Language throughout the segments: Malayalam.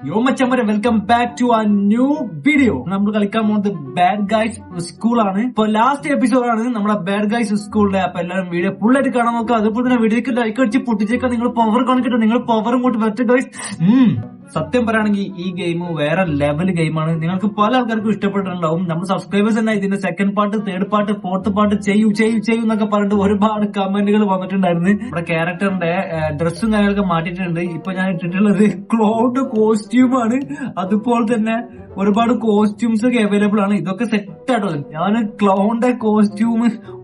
യോ മച്ചമ്മരെ welcome back to a new video നമ്മൾ കളിക്കാൻ പോകുന്നത് ബാഡ് ഗൈസ് സ്കൂളാണ് ഇപ്പൊ ലാസ്റ്റ് എപ്പിസോഡാണ് നമ്മുടെ ബാഡ് ഗൈസ് സ്കൂളിലെ അപ്പൊ എല്ലാവരും വീഡിയോ ഫുള്ളായിട്ട് കാണാൻ നോക്കുക. അതുപോലെ തന്നെ വീഡിയോക്ക് ലൈക്ക് അടിച്ച് പൊട്ടിച്ചേക്കാൻ നിങ്ങൾ പവർ കാണിക്കട്ടെ. നിങ്ങൾ പവർ ഇങ്ങോട്ട് ബെറ്റർ ഗൈസ് സത്യം പറയുകയാണെങ്കിൽ ഈ ഗെയിം വേറെ ലെവൽ ഗെയിമാണ് നിങ്ങൾക്ക് പല ആൾക്കാർക്കും ഇഷ്ടപ്പെട്ടിട്ടുണ്ടാവും. നമ്മുടെ സബ്സ്ക്രൈബേഴ്സ് തന്നെ ഇതിന്റെ second part third part fourth part ചെയ്യൂ ചെയ്യൂ ചെയ്യൂ എന്നൊക്കെ പറഞ്ഞിട്ട് ഒരുപാട് കമന്റുകൾ വന്നിട്ടുണ്ടായിരുന്നു. നമ്മുടെ ക്യാരക്ടറിന്റെ ഡ്രസ്സും കാര്യങ്ങളൊക്കെ മാറ്റിയിട്ടുണ്ട്. ഇപ്പൊ ഞാൻ ഇട്ടിട്ടുള്ളത് ക്ലോഡ് കോസ്റ്റ്യൂമാണ് അതുപോലെ തന്നെ ഒരുപാട് കോസ്റ്റ്യൂംസ് ഒക്കെ അവൈലബിൾ ആണ്. ഇതൊക്കെ സെറ്റ് ആട്ടോ. ഞാൻ ക്ലൗണിന്റെ കോസ്റ്റ്യൂം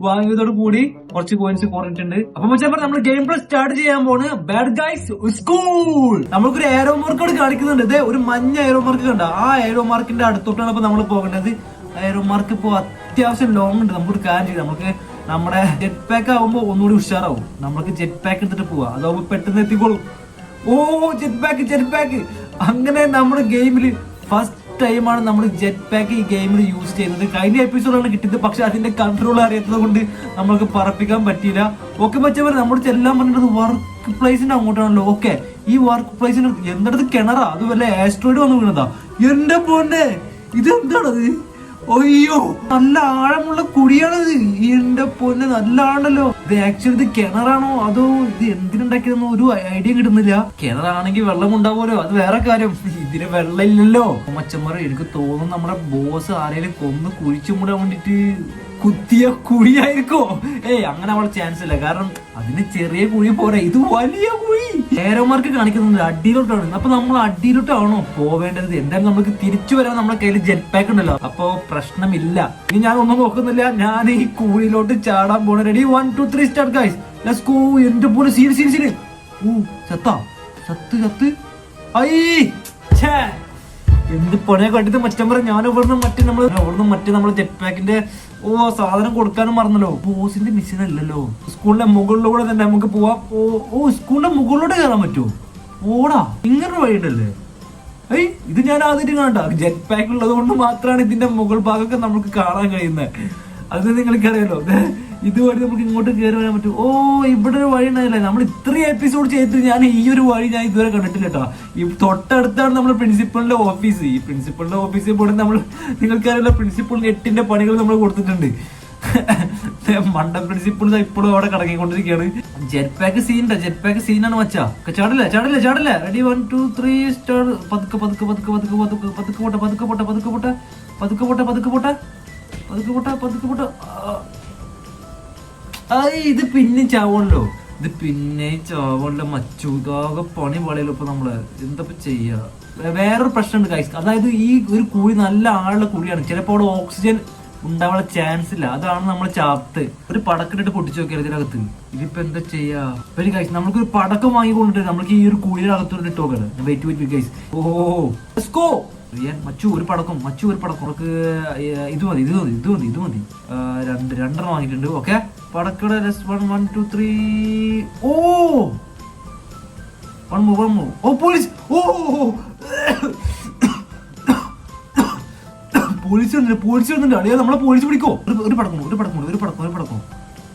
വാങ്ങിയതോട് കൂടി കുറച്ച് കോയിൻസ് കുറഞ്ഞിട്ടുണ്ട്. അപ്പൊ മച്ചാ നമ്മൾ ഗെയിം പ്ലേ സ്റ്റാർട്ട് ചെയ്യാൻ പോണ്. ബാഡ് ഗൈസ് സ്കൂൾ നമ്മൾക്കൊരു ഏറോ മാർക്കോട് കാണിക്കുന്നുണ്ട്. ഇത് ഒരു മഞ്ഞ ഏറോ മാർക്ക് കണ്ട. ആ ഏറോ മാർക്കിന്റെ അടുത്തോട്ടാണ് ഇപ്പൊ നമ്മൾ പോകേണ്ടത്. ഏറോ മാർക്ക് ഇപ്പൊ അത്യാവശ്യം ലോങ് ഉണ്ട്. നമുക്കൊരു കാര്യം ചെയ്യാം. നമുക്ക് നമ്മുടെ ജെറ്റ് പാക്ക് ആകുമ്പോ ഒന്നുകൂടി ഉഷാറാവും. നമുക്ക് ജെറ്റ് പാക്ക് എടുത്തിട്ട് പോവാം. അതാവുമ്പോ പെട്ടെന്ന് എത്തിക്കോളും. ഓ ജെറ്റ് പാക്ക് ജെറ്റ് പാക്ക് അങ്ങനെ നമ്മുടെ ഗെയിമിൽ ഫസ്റ്റ് ടൈമാണ് നമ്മൾ ജെറ്റ് പാക്ക് ഈ ഗെയിമിൽ യൂസ് ചെയ്യുന്നത്. കഴിഞ്ഞ എപ്പിസോഡാണ് കിട്ടിയത്. പക്ഷെ അതിന്റെ കൺട്രോൾ അറിയാത്തത് കൊണ്ട് നമ്മൾക്ക് പറപ്പിക്കാൻ പറ്റിയില്ല. ഓക്കെ പച്ചവർ നമ്മൾ ചെല്ലാൻ പറഞ്ഞത് വർക്ക് പ്ലേസിന്റെ അങ്ങോട്ടാണല്ലോ. ഓക്കെ ഈ വർക്ക് പ്ലേസിന് എന്തടത്ത് കിണറാ? അത് വല്ല ആസ്ട്രോയിഡ് വന്ന് വീണതാ. എന്റെ പൊന്നെ ഇതെന്താണത്? അയ്യോ നല്ല ആഴമുള്ള കുടിയാണത് എന്റെ പൊന്നെ നല്ല ആണല്ലോ ഇത് ആക്ച്വലി ഇത് കിണറാണോ? അതോ ഇത് എന്തിനുണ്ടാക്കിയതെന്ന് ഒരു ഐഡിയ കിട്ടുന്നില്ല. കിണറാണെങ്കിൽ വെള്ളം ഉണ്ടാവുമല്ലോ. അത് വേറെ കാര്യം. ഇതിന് വെള്ളം ഇല്ലല്ലോ മച്ചന്മാരെ എനിക്ക് തോന്നുന്നു നമ്മുടെ ബോസ് ആരെങ്കിലും കൊന്ന് കുഴിച്ചു മൂടാൻ വേണ്ടിട്ട് കുത്തിയ കുഴിയായിരിക്കോ. ഏയ് അങ്ങനെ അവളെ ചാൻസ് ഇല്ല. കാരണം അതിന് ചെറിയ കുഴി പോരാ. ഇത് വലിയ കുഴി. ഏരോമാർക്ക് കാണിക്കുന്നത് അടിയിലോട്ടാണ്. അപ്പൊ നമ്മൾ അടിയിലോട്ടാണോ പോവേണ്ടത്? എന്തായാലും നമുക്ക് തിരിച്ചു വരാൻ നമ്മുടെ കയ്യിൽ ജെറ്റ് പാക്ക് ഉണ്ടല്ലോ. അപ്പൊ പ്രശ്നമില്ല. ഇനി ഞാൻ ഒന്നും നോക്കുന്നില്ല. ഞാൻ ഈ കുഴിയിലോട്ട് ചാടാൻ പോണ. Ready one two three start guys let's go പോലെ? സീരി സീരി സീരി ഓ ചത്താ. ചത്ത് ചത്ത്. ഐ ഛേ. എന്ത് പണിയെ കണ്ടിട്ട് പറ ഞാൻ ഇവിടുന്ന് മറ്റേ നമ്മൾ ഇവിടുന്ന് മറ്റേ നമ്മൾ ജെറ്റ് പാക്കിന്റെ ഓ സാധനം കൊടുക്കാനും മറന്നല്ലോ. ബോസിന്റെ മിഷൻ അല്ലല്ലോ. സ്കൂളിന്റെ മുകളിലൂടെ തന്നെ നമുക്ക് പോവാം. ഓ ഓ സ്കൂളിന്റെ മുകളിലൂടെ കയറാൻ പറ്റുമോ? ഓടാ ഇങ്ങനെ വഴിയുണ്ടല്ലേ. ഏയ് ഇത് ഞാൻ ആദ്യമായിട്ട് കാണണ്ട ജെറ്റ് പാക്ക് ഉള്ളത് കൊണ്ട് മാത്രമാണ് ഇതിന്റെ മുകൾ ഭാഗമൊക്കെ നമുക്ക് കാണാൻ കഴിയുന്നത്. അത് നിങ്ങൾക്കറിയാലോ ഇതുവഴി നമുക്ക് ഇങ്ങോട്ട് കയറി വരാൻ പറ്റും ഓ ഇവിടെ ഒരു വഴി ഉണ്ടായില്ലേ നമ്മൾ ഇത്രയും എപ്പിസോഡ് ചെയ്തിട്ട് ഞാൻ ഈ ഒരു വഴി ഞാൻ ഇതുവരെ കണ്ടിട്ടില്ല കേട്ടോ ഈ തൊട്ടടുത്താണ് നമ്മൾ പ്രിൻസിപ്പളിന്റെ ഓഫീസ് ഈ പ്രിൻസിപ്പളിന്റെ ഓഫീസിൽ പോയിട്ട് നമ്മൾ നിങ്ങൾക്കറിയാലോ പ്രിൻസിപ്പളിന് എട്ടിന്റെ പണികൾ നമ്മൾ കൊടുത്തിട്ടുണ്ട് മണ്ട പ്രിൻസിപ്പിൾ ഇപ്പോഴും അവിടെ കടങ്ങിക്കൊണ്ടിരിക്കുകയാണ് ജെറ്റ് പാക്ക് സീനുണ്ട് ജെറ്റ് പാക്ക് സീനാണ് മച്ചാ ചാടില്ല ചാടില്ല ചാടില്ല ready one two three start പതുക്കെ പതുക്കെ പതുക്കെ പതുക്കെ പതുക്കെ പതുക്കെ പോട്ടെ പതുക്കെ പോട്ടെ പതുക്കെ പോട്ടെ പതുക്കെ പോട്ടെ പതുക്കെ പോട്ടെ പതുക്കെ പോട്ടെ പതുക്കെ പോട്ടെ ആ ഇത് പിന്നെ ചാവണല്ലോ ഇത് പിന്നെ ചാവണല്ലോ മച്ചൂകാകെ പണി പാടിയല്ലോ ഇപ്പൊ നമ്മൾ. എന്താ ചെയ്യാ? വേറൊരു വേറൊരു പ്രശ്നമുണ്ട് കൈസ് അതായത് ഈ ഒരു കുഴി നല്ല ആളുള്ള കുഴിയാണ്. ചിലപ്പോൾ അവിടെ ഓക്സിജൻ ഉണ്ടാവാനുള്ള ചാൻസ് ഇല്ല. അതാണ് നമ്മൾ ചാത്ത് ഒരു പടക്കിട്ടിട്ട് പൊട്ടിച്ചു നോക്കിയാൽ ഇതിനകത്ത്. ഇതിപ്പോ എന്താ ചെയ്യാ? ഒരു കൈസ് നമ്മൾക്ക് ഒരു പടക്കം വാങ്ങിക്കൊണ്ടിട്ട് നമ്മൾക്ക് ഈ ഒരു കുഴിയുടെ അകത്തോട്ട് ഇട്ട് നോക്കണം. വെയിറ്റ് വെയിറ്റ് കൈസ് ഓ go. മച്ചു ഒരു പടക്കം മച്ചു ഒരു പടക്കം ഉറക്ക് ഇത് മതി ഇത് മതി ഇത് മതി ഇത് മതി. രണ്ട് രണ്ടെണ്ണം വാങ്ങിയിട്ടുണ്ട് ഓക്കെ പടക്കട വൺ വൺ ടു ത്രീ ഓ! വൺ മോ വൺ ഓ പോലീസ്! ഓ പോലീസ് വന്നിട്ട് പോലീസ് വന്നിട്ട് അളിയാ നമ്മളെ പോലീസ് പിടിക്കോ. ഒരു ഒരു പടക്കം ഒരു പടക്കം ഒരു പടക്കം ഒരു പടക്കം.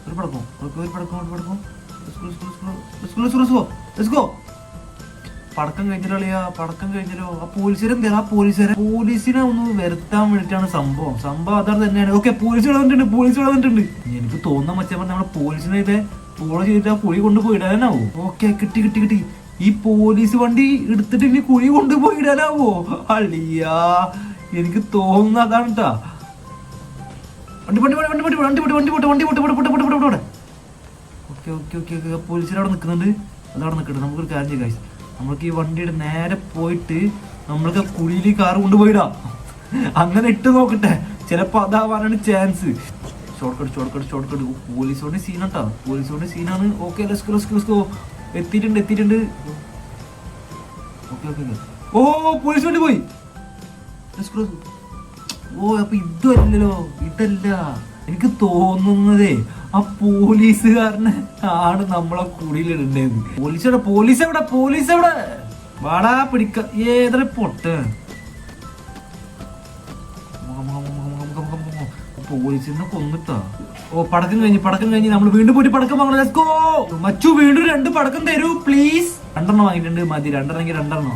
ഒരു പടക്കം ഒരു പടക്കം ഒരു പടക്കം. പടക്കം കഴിച്ചിട്ടാളിയാ പടക്കം കഴിച്ചല്ലോ ആ പോലീസുകാരൻ ആ പോലീസുകാരെ പോലീസിനെ ഒന്ന് വരുത്താൻ വേണ്ടിട്ടാണ് സംഭവം സംഭവം അതാണ് തന്നെയാണ് ഓക്കെ പോലീസ് വന്നിട്ടുണ്ട് പോലീസ് വന്നിട്ടുണ്ട് എനിക്ക് തോന്നുന്ന മച്ചാൻ നമ്മുടെ പോലീസിനെ ഇത് ഫോളോ ചെയ്തിട്ട് ആ കുഴി കൊണ്ടുപോയി ഇടാനാവോ ഓക്കെ കിട്ടി കിട്ടി കിട്ടി ഈ പോലീസ് വണ്ടി എടുത്തിട്ട് ഇനി കുഴി കൊണ്ടുപോയി ഇടാനാവോ അളിയാ എനിക്ക് തോന്നുന്ന അതാണ് കേട്ടാ വണ്ടി വണ്ടി വണ്ടി വണ്ടി വണ്ടി വണ്ടി വണ്ടി പോട്ടെ പോട്ടെ പോട്ടെ പോട്ടെ പോട്ടെ പോട്ടെ ഓക്കെ ഓക്കെ ഓക്കെ ഓക്കെ പോലീസിനവിടെ നിൽക്കുന്നുണ്ട് അതവിടെ നിൽക്കട്ടെ നമുക്കൊരു കാര്യം ചെയ്യാം നമ്മൾക്ക് ഈ വണ്ടിയുടെ നേരെ പോയിട്ട് നമ്മൾക്ക് കുഴിയിൽ കാർ കൊണ്ടുപോയിടാം. അങ്ങനെ ഇട്ട് നോക്കട്ടെ. ചിലപ്പോ അതാവാനാണ് chance short cut short cut short cut പോലീസോടെ സീനാട്ടാ പോലീസോടെ സീനാണ് ഓക്കെ ലസ്കോ ലസ്കോ ലസ്കോ എത്തിയിട്ടുണ്ട് എത്തിയിട്ടുണ്ട്. ഓക്കെ ഓക്കെ ഓ പോലീസ് വണ്ടി പോയി. ഓ അപ്പൊ ഇതല്ലല്ലോ ഇതല്ല. എനിക്ക് തോന്നുന്നതേ ആ പോലീസുകാരന് ആണ് നമ്മളെ കുടിയിലിടേണ്ടത്. പോലീസ് എവിടെ പോലീസ് എവിടെ പോലീസ് എവിടെ വാടാ പിടിക്ക. ഏതൊരു പൊട്ട്. പോലീസിന്ന് കൊന്നിട്ടാ? ഓ പടക്കം കഴിഞ്ഞ് പടക്കം കഴിഞ്ഞ് നമ്മൾ വീണ്ടും പോയിട്ട് പടക്കം വാങ്ങണം. ലെസ്കോ മച്ചു വീണ്ടും രണ്ട് പടക്കം തരൂ പ്ലീസ് രണ്ടെണ്ണം വാങ്ങിയിട്ടുണ്ട്. മതി രണ്ടെണ്ണമെങ്കിൽ രണ്ടെണ്ണം.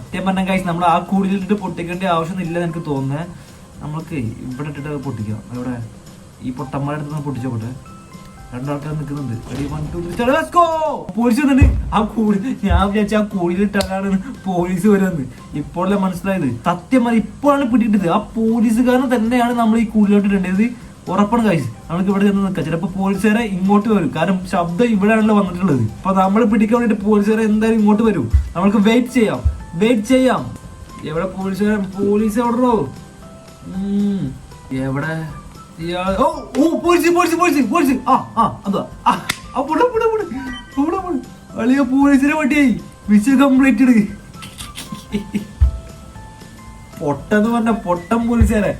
സത്യം പറഞ്ഞ കാശ് നമ്മൾ ആ കൂടുതലിട്ട് പൊട്ടിക്കേണ്ട ആവശ്യമൊന്നുമില്ലെന്ന് എനിക്ക് തോന്നുന്നത് നമ്മൾക്ക് ഇവിടെ ഇട്ടിട്ട് പൊട്ടിക്കാം. ഇവിടെ ഈ പൊട്ടന്മാരുടെ അടുത്ത് പൊട്ടിച്ചോട്ടെ രണ്ടാൾക്കാർ നിൽക്കുന്നുണ്ട്. Two, three, start. Let's go! Police വന്നിട്ട് ആ കൂടി ഞാൻ വിചാരിച്ച ആ കൂടിയിലിട്ടാണ് പോലീസ് വരുന്നത് ഇപ്പോഴല്ലേ മനസ്സിലായത്? സത്യം അത് ഇപ്പോഴാണ് പിടിയിട്ടത്. ആ പോലീസുകാരൻ തന്നെയാണ് നമ്മൾ ഈ കൂടിലോട്ട് ഇടേണ്ടത്. ഉറപ്പാണ് കഴിച്ച് നമുക്ക് ഇവിടെ ചെന്ന് നിൽക്കാം. ചിലപ്പോൾ പോലീസുകാരെ ഇങ്ങോട്ട് വരും. കാരണം ശബ്ദം ഇവിടെയാണല്ലോ വന്നിട്ടുള്ളത്. അപ്പൊ നമ്മൾ പിടിക്കാൻ വേണ്ടിട്ട് പോലീസുകാരെ എന്തായാലും ഇങ്ങോട്ട് വരും. നമ്മൾക്ക് വെയിറ്റ് ചെയ്യാം. വെയിറ്റ് ചെയ്യാം. എവിടെ പോലീസുകാരൻ? പോലീസ് എവിടെ എവിടെ? ഇയാൾ ഓ ഓ പോലീസ് പോലീസ് പോലീസ് പോലീസ് ആ ആ അതാ. ആ പുട പുട പുട പുട പുട അളിയ പോലീസിനെ വട്ടിയായി മിഷൻ കംപ്ലീറ്റ് ഇട്. പൊട്ടെന്ന് പറഞ്ഞ പൊട്ടൻ പോലീസുകാരെ.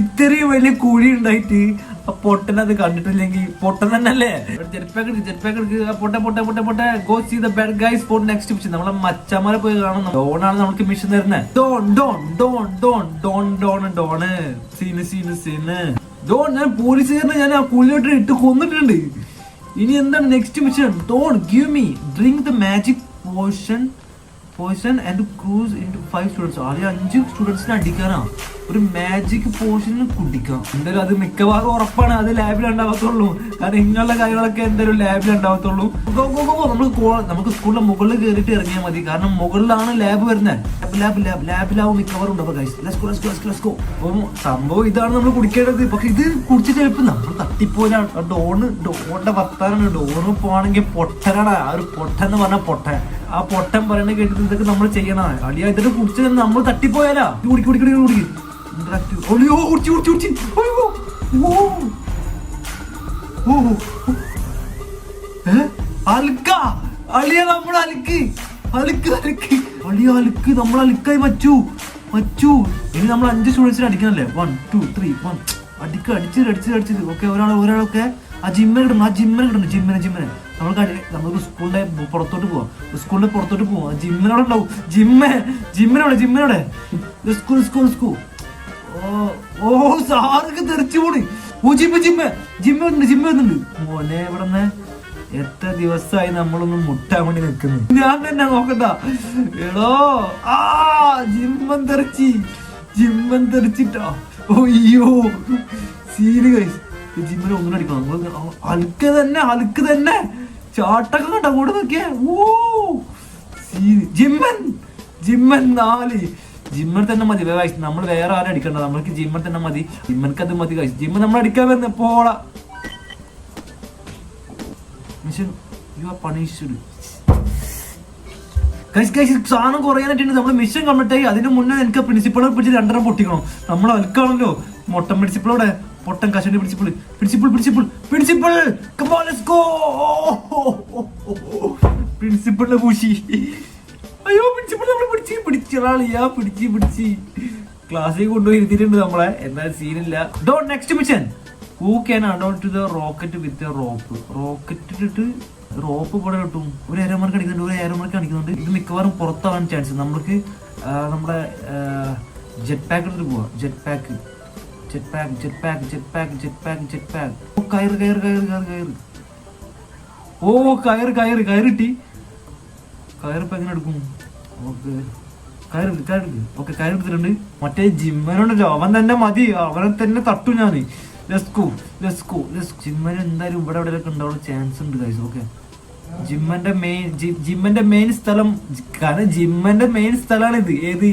ഇത്രയും വലിയ കുഴി ഉണ്ടായിട്ട് ആ പൊട്ടൻ അത് കണ്ടിട്ടില്ലെങ്കിൽ പൊട്ടൻ തന്നെയല്ലേ? ജെറ്റ്പാക്ക് ജെറ്റ്പാക്ക് പൊട്ട പൊട്ട പൊട്ട പൊട്ട. Go see the bad guys for next mission നമ്മളെ മച്ചമാരെ പോയി കാണാം ഡോണാണ് നമുക്ക് മിഷൻ തരുന്നത് Don Don Don Don Don Don Don scene scene scene Don ഞാൻ പോലീസുകാരനെ ഞാൻ ആ കുഴിലോട്ട് ഇട്ട് കൊന്നിട്ടുണ്ട്. ഇനി എന്താണ് next mission Don give me drink the magic potion potion and cruise into five students ആദ്യം അഞ്ച് സ്റ്റുഡൻസിനെ അടിക്കാനാ. ഒരു മാജിക് പോർഷനിൽ കുടിക്കാം. എന്തായാലും അത് മിക്കവാറും ഉറപ്പാണ്. അത് ലാബിൽ ഉണ്ടാവത്തുള്ളൂ. കാരണം ഇങ്ങനെയുള്ള കാര്യങ്ങളൊക്കെ എന്തായാലും ലാബിൽ ഉണ്ടാവത്തുള്ളൂ. നമുക്ക് നമുക്ക് സ്കൂളിന്റെ മുകളിൽ കയറിയിട്ട് ഇറങ്ങിയാൽ മതി. കാരണം മുകളിലാണ് ലാബ് വരുന്നത് ലാബ് ലാബ് ലാബിലാവും മിക്കവാറും ഉണ്ടാവും. അപ്പം സംഭവം ഇതാണ് നമ്മൾ കുടിക്കേണ്ടത്. പക്ഷെ ഇത് കുടിച്ചിട്ട് ചിലപ്പോൾ നമ്മൾ തട്ടിപ്പോലാണ് ഡോണ് ഡോണിന്റെ വർത്താനാണ് ഡോണ് പോവാണെങ്കിൽ പൊട്ടനാണ് ആ ഒരു പൊട്ടെന്ന് പറഞ്ഞാൽ പറഞ്ഞ പൊട്ടൻ. ആ പൊട്ടൻ പറയണ കേട്ടിട്ട് ഇതൊക്കെ നമ്മൾ ചെയ്യണതാണ് അടിയാ ഇതൊക്കെ കുടിച്ച് നമ്മൾ തട്ടിപ്പോയാലാ. കുടിക്ക് കുടിക്ക് കുടിക്ക് ഒളിയോ ഓ നമ്മൾ നമ്മൾ മച്ചു. മച്ചു. ഇനി നമ്മൾ അഞ്ച് സ്റ്റുഡൻസിന് അടിക്കണല്ലേ? വൺ ടു ത്രീ വൺ അടിക്ക അടിച്ചത് അടിച്ചത് അടിച്ചത് ഓക്കെ ഒരാൾ ഒരാളൊക്കെ ആ ജിമ്മിന് കിടന്നു ആ ജിമ്മിന് ജിമ്മിന് ജിമ്മിന് അടി- നമുക്ക് സ്കൂളിന്റെ പുറത്തോട്ട് പോവാം. സ്കൂളിന്റെ പുറത്തോട്ട് പോവാം. ജിമ്മിനോടെ ഉണ്ടാവും ജിമ്മ് ജിമ്മിനോടെ ജിമ്മിനോടെ. സ്കൂൾ സ്കൂൾ സ്കൂൾ ഓ സാർക്ക് തെറിച്ചു പോണി. ഓ ജിമ്മ് ജിമ്മ്. ജിമ്മ് ഉണ്ട് ജിമ്മ് വരുന്നുണ്ട് മോനെ ഇവിടെ എത്ര ദിവസമായി നമ്മളൊന്ന് മുട്ടാൻ വേണ്ടി നിൽക്കുന്നു. ഞാൻ തന്നെ നോക്കണ്ട എടോ ആ ജിമ്മൻ തെറിച്ചി. ജിമ്മൻ തെറിച്ചിട്ടോ. ഓ അയ്യോ. സീന് കഴിച്ചു ജിമ്മിന് ഒന്നും അടിക്കണം. അൽക്ക് തന്നെ അൽക്ക് തന്നെ. ചാട്ടൊക്കെ കണ്ട? കൂടെ നോക്കിയേ. ഓ ജിമ്മൻ. ജിമ്മൻ നാല്. ജിമ്മൻ തന്നെ മതി. guys. നമ്മൾ വേറെ ആരും അടിക്കണ്ട. നമ്മൾക്ക് ജിമ്മൻ തന്നെ മതി. ജിമ്മൻക്ക് അത് മതി കഴിച്ചു ജിമ്മൻ നമ്മൾ അടിക്കാൻ വരുന്ന പോള you are punished guys guys സാധനം കുറയാനായിട്ടുണ്ട് നമ്മൾ മിഷൻ ആയി. അതിന് മുന്നേ എനിക്ക് പ്രിൻസിപ്പളെ പിടിച്ച് രണ്ടെണ്ണം പൊട്ടിക്കണം. നമ്മൾ അൽക്കാണല്ലോ. മൊട്ടം പ്രിൻസിപ്പളോടെ പൊട്ടൻ കശുണ്ടി principal principal principal principal let's go പ്രിൻസിപ്പളിനെ പൂശി. അയ്യോ പ്രിൻസിപ്പിൾ നമ്മൾ പിടിച്ച്. പിടിച്ചാളിയാ പിടിച്ച് പിടിച്ച്. ക്ലാസ്സിൽ കൊണ്ടുപോയി ഇരുത്തിയിട്ടുണ്ട് നമ്മളെ. എന്നാൽ സീനില്ല Don next mission who can add on to the rocket with rope rocket ഇട്ടിട്ട് റോപ്പ് ഇവിടെ കിട്ടും. ഒരു ഏരമാർക്ക് അടിക്കുന്നുണ്ട്. ഒരു ഏരമാർക്ക് അടിക്കുന്നുണ്ട് ഇത് മിക്കവാറും പുറത്താവാൻ ചാൻസ് നമ്മൾക്ക് നമ്മുടെ ജെറ്റ് പാക്ക് എടുത്തിട്ട് പോവാം. Jet pack jet pack jet pack jet pack jet pack jet pack ഓ കയറ് കയറ് കയറ് കയറ് കയറ്. ഓ കയറ് കയറ് കയറിട്ടി. എങ്ങനെ എടുക്കും? കയറി കയറി ഓക്കെ കയറി എടുത്തിട്ടുണ്ട്. മറ്റേ ജിമ്മനുണ്ടല്ലോ അവൻ തന്നെ മതി. അവനെ തന്നെ തട്ടു ഞാൻ ലെസ്കു ലെസ്കു ലെസ് ജിമ്മൻ എന്തായാലും ഇവിടെ എവിടെയൊക്കെ ഉണ്ടാവുള്ള ചാൻസ് ഉണ്ട് ഗൈസ് ഓക്കെ. ജിമ്മന്റെ മെയിൻ ജിമ്മന്റെ മെയിൻ സ്ഥലം കാരണം ജിമ്മന്റെ മെയിൻ സ്ഥലമാണ് ഇത് ഏത്?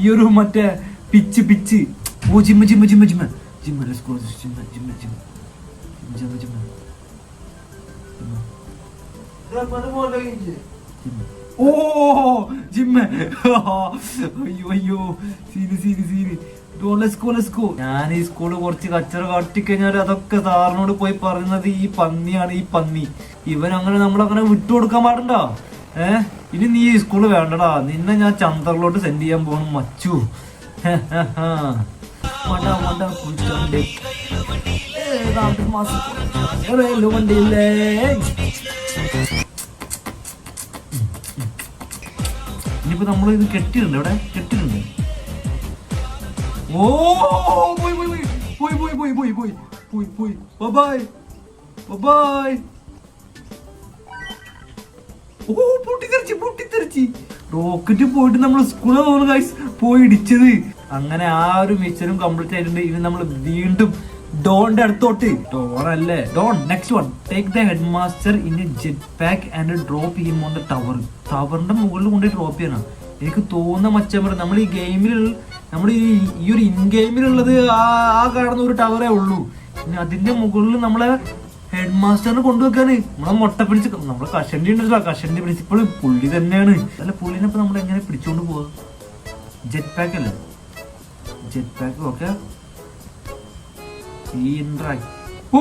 ഈ ഒരു മറ്റേ പിച്ച് പിച്ച്. ഓ ജിമ്മ ജിമ്മ ജിമ്മ ജിമ്മ ജിമ്മ ലെസ്കോ ജിമ്മ ജിമ്മ ജിമ്മ ജിമ്മ ജിമ്മ ഓ ജിമ്മ അയ്യോ അയ്യോ സീന് സീന് സ്കൂൾ ഞാൻ ഈ സ്കൂൾ കുറച്ച് കച്ചറ കാട്ടിക്കഴിഞ്ഞാൽ അതൊക്കെ സാറിനോട് പോയി പറയുന്നത് ഈ പന്നിയാണ് ഈ പന്നി. ഇവൻ അങ്ങനെ നമ്മളങ്ങനെ വിട്ടുകൊടുക്കാൻ പാടണ്ടോ? ഏ? ഇനി നീ ഈ സ്കൂൾ വേണ്ടടാ. നിന്നെ ഞാൻ ചന്ദ്രലോട്ട് സെൻഡ് ചെയ്യാൻ പോകണം മച്ചു. മണ്ട മണ്ട കുടിച്ചോണ്ട് മാസം. റെയിൽ വണ്ടിയില്ലേ? ഇനിയിപ്പോ നമ്മൾ ഇത് കെട്ടിയിട്ടുണ്ട് ഇവിടെ? കെട്ടിയിട്ടുണ്ട് ഓ പോയി പോയി പോയി. പോയി പോയി പോയി പോയി പോയി. പോയി ബൈ ബൈ ഓ പൊട്ടിത്തെറിച്ച് പൊട്ടിത്തെറിച്ച്. റോക്കറ്റ് പോയിട്ട് നമ്മൾ സ്കൂളിൽ പോകുന്ന ഗൈസ് പോയി ഇടിച്ചത്. അങ്ങനെ ആ ഒരു മിച്ചറും കംപ്ലീറ്റ് ആയിട്ടുണ്ട്. ഇനി നമ്മൾ വീണ്ടും ഡോണിന്റെ അടുത്തോട്ട്. ഡോൺ അല്ലേ? Don next one take the headmaster in jet pack and drop ചെയ്യും ഓൺ ദ ടവർ ടവറിന്റെ മുകളിൽ കൊണ്ട് ഡ്രോപ്പ് ചെയ്യണം. എനിക്ക് തോന്നുന്ന മച്ചമ്പറ നമ്മൾ ഈ ഗെയിമിൽ നമ്മൾ ഈ ഈ ഒരു ഇൻ ഗെയിമിലുള്ളത് ആ ആ കാണുന്ന ഒരു ടവറേ ഉള്ളൂ. പിന്നെ അതിന്റെ മുകളിൽ നമ്മളെ ഹെഡ് മാസ്റ്ററിനെ കൊണ്ടുവെക്കാന് നമ്മളെ മുട്ട പിടിച്ച് നമ്മളെ കഷണ്ടി ഉണ്ടല്ലോ കഷണ്ടി പ്രിൻസിപ്പൾ പുള്ളി തന്നെയാണ്. അല്ല പുള്ളിനെ ഇപ്പൊ നമ്മൾ എങ്ങനെ പിടിച്ചുകൊണ്ട് പോവാ? ജെറ്റ് പാക്ക് അല്ലേ? ജെറ്റ് പാക്ക് ഓക്കെ ഓ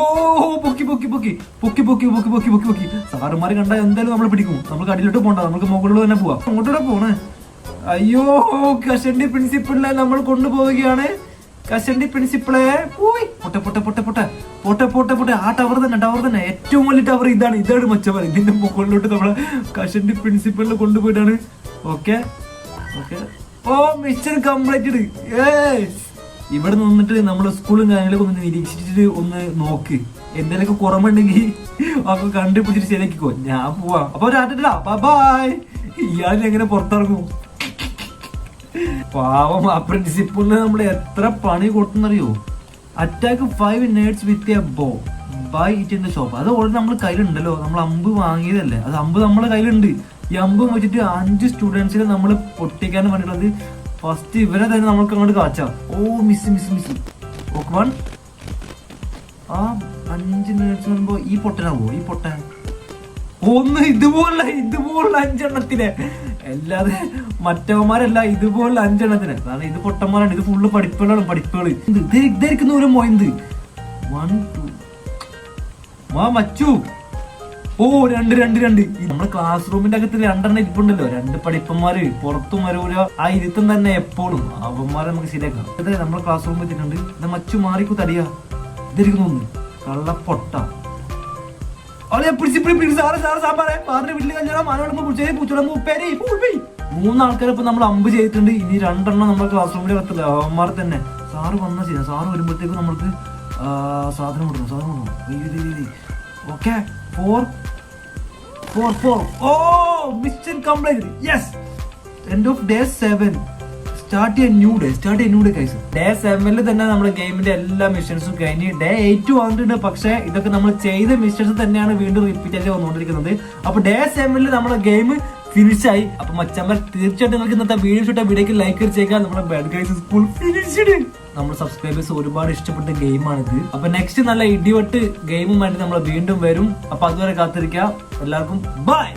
പൊക്കി പൊക്കി പൊക്കി. പൊക്കി പൊക്കി പൊക്കി പൊക്കി പൊക്കി പൊക്കി. സാറുമാര് കണ്ടാൽ എന്തായാലും നമ്മൾ പിടിക്കും. നമുക്ക് അടിയിലോട്ട് പോണ്ട. നമുക്ക് മുകളിൽ തന്നെ പോവാം. അങ്ങോട്ടൂടെ പോണേ. അയ്യോ കഷണ്ടി പ്രിൻസിപ്പിളിനെ നമ്മൾ കൊണ്ടുപോവുകയാണ്. കഷണ്ടി പ്രിൻസിപ്പിളെ പോയി പൊട്ടെ പൊട്ടെ പൊട്ടെ പൊട്ടെ. പൊട്ടെ പൊട്ടെ പൊട്ടെ. ആ ടവർ തന്നെ ടവർ തന്നെ. ഏറ്റവും വലിയ ടവർ ഇതാണ്. ഇതാണ് മച്ചവർ. ഇതിന്റെ മുകളിലോട്ട് നമ്മളെ കഷണ്ടി പ്രിൻസിപ്പളിനെ കൊണ്ടുപോയിട്ടാണ്. ഓക്കെ ഓക്കെ ഓ മിഷൻ കംപ്ലീറ്റഡ് ഇവിടെ നിന്നിട്ട് നമ്മുടെ സ്കൂളും കാര്യങ്ങളൊക്കെ ഒന്ന് നിരീക്ഷിച്ചിട്ട് ഒന്ന് നോക്ക്. എന്തെങ്കിലുമൊക്കെ കുറവുണ്ടെങ്കിൽ ഒക്കെ കണ്ടുപിടിച്ചിട്ട് ശരിയാക്കിക്കോ. ഞാൻ പോവാ. അപ്പൊ രാട്ടില്ല ബൈ ഇയാൾ എങ്ങനെ പുറത്തിറങ്ങും? പാവം ആ പ്രിൻസിപ്പളിന് നമ്മൾ എത്ര പണി കൊടുക്കുന്നറിയോ? Attack five nerds with a bow buy it in the shop അത് ഓൾറെഡി നമ്മൾ കയ്യിലുണ്ടല്ലോ. നമ്മൾ അമ്പ് വാങ്ങിയതല്ലേ. അത് അമ്പ് നമ്മളെ കയ്യിലുണ്ട്. ഈ അമ്പ് വെച്ചിട്ട് അഞ്ച് സ്റ്റുഡൻസിനെ നമ്മൾ പൊട്ടിക്കാൻ വേണ്ടിയിട്ടുള്ളത് ഫസ്റ്റ് ഇവരെ തന്നെ നമ്മൾക്ക് അങ്ങോട്ട് കാച്ചാം. ഓ miss miss miss okay one ആ അഞ്ച് മിനിറ്റ്സ് വരുമ്പോ ഈ പൊട്ടനാവോ ഈ പൊട്ടൻ. ഒന്ന് ഇതുപോലുള്ള ഇതുപോലുള്ള അഞ്ചെണ്ണത്തിന്. അല്ലാതെ മറ്റവന്മാരല്ല ഇതുപോലുള്ള അഞ്ചെണ്ണത്തിന്. കാരണം ഇത് പൊട്ടന്മാരാണ്. ഇത് ഫുള്ള് പഠിപ്പുകളാണ് പഠിപ്പുകൾ ഇത് ഇത് ഇതായിരിക്കുന്ന ഒരു മൊയന്ത്. വൺ ടു മാ മച്ചു. ഓ രണ്ട് രണ്ട് രണ്ട്. നമ്മുടെ ക്ലാസ് റൂമിന്റെ അകത്ത് രണ്ടെണ്ണം ഇരിപ്പുണ്ടല്ലോ. രണ്ട് പഠിപ്പന്മാര് പുറത്തും വരൂല. ആ ഇരുത്തം തന്നെ എപ്പോഴും. അവന്മാരെ നമുക്ക് ശരിയാക്കാം. അതെ നമ്മുടെ ക്ലാസ് റൂമിൽ എത്തിയിട്ടുണ്ട് ഇത് മച്ചു മാറിക്കു തടിയാ? ഇതിരിക്കുന്നു ഒന്ന് കള്ളപ്പൊട്ട. സാറ് സാറ് മൂന്നാൾക്കാരെ നമ്മൾ അമ്പ് ചെയ്തിട്ടുണ്ട്. ഇനി രണ്ടെണ്ണം നമ്മുടെ ക്ലാസ് റൂമിൽ കത്തില്ല അവന്മാർ തന്നെ. സാറ് വന്നാൽ ചെയ്യാം. സാറ് വരുമ്പോഴത്തേക്ക് നമ്മൾക്ക് സാധനം കൊടുക്കണം സാധനം കൊടുക്കണം. Okay four four four oh mission complete yes end of day seven start ചെയ്യാൻ ന്യൂ ഡേ സ്റ്റാർട്ട് ചെയ്യാൻ ന്യൂ ഡേ കൈസ് ഡേ സെവനിൽ തന്നെ നമ്മുടെ ഗെയിമിന്റെ എല്ലാ മിഷൻസും കഴിഞ്ഞ് ഡേ എയ്റ്റ് വന്നിട്ടുണ്ട്. പക്ഷേ ഇതൊക്കെ നമ്മൾ ചെയ്ത മിഷൻസ് തന്നെയാണ് വീണ്ടും റിപ്പീറ്റ് ആയിട്ട് വന്നുകൊണ്ടിരിക്കുന്നത്. അപ്പൊ ഡേ സെവനിൽ നമ്മുടെ ഗെയിം ഫിനിഷ് ആയി. അപ്പൊ മച്ചമ്മ തീർച്ചയായിട്ടും നിങ്ങൾക്ക് ഇന്നത്തെ വീഡിയോ ഇട്ട വീഡിയോക്ക് ലൈക്ക് ചെയ്യാൻ നമ്മുടെ ബാഡ് ഗൈസ് സ്കൂൾ ഫിനിഷ്ഡ് നമ്മുടെ സബ്സ്ക്രൈബേഴ്സ് ഒരുപാട് ഇഷ്ടപ്പെട്ട ഗെയിമാണിത് അപ്പൊ നെക്സ്റ്റ് നല്ല ഇടിവെട്ട് ഗെയിമുമായിട്ട് നമ്മൾ വീണ്ടും വരും. അപ്പൊ അതുവരെ കാത്തിരിക്കാം എല്ലാവർക്കും ബൈ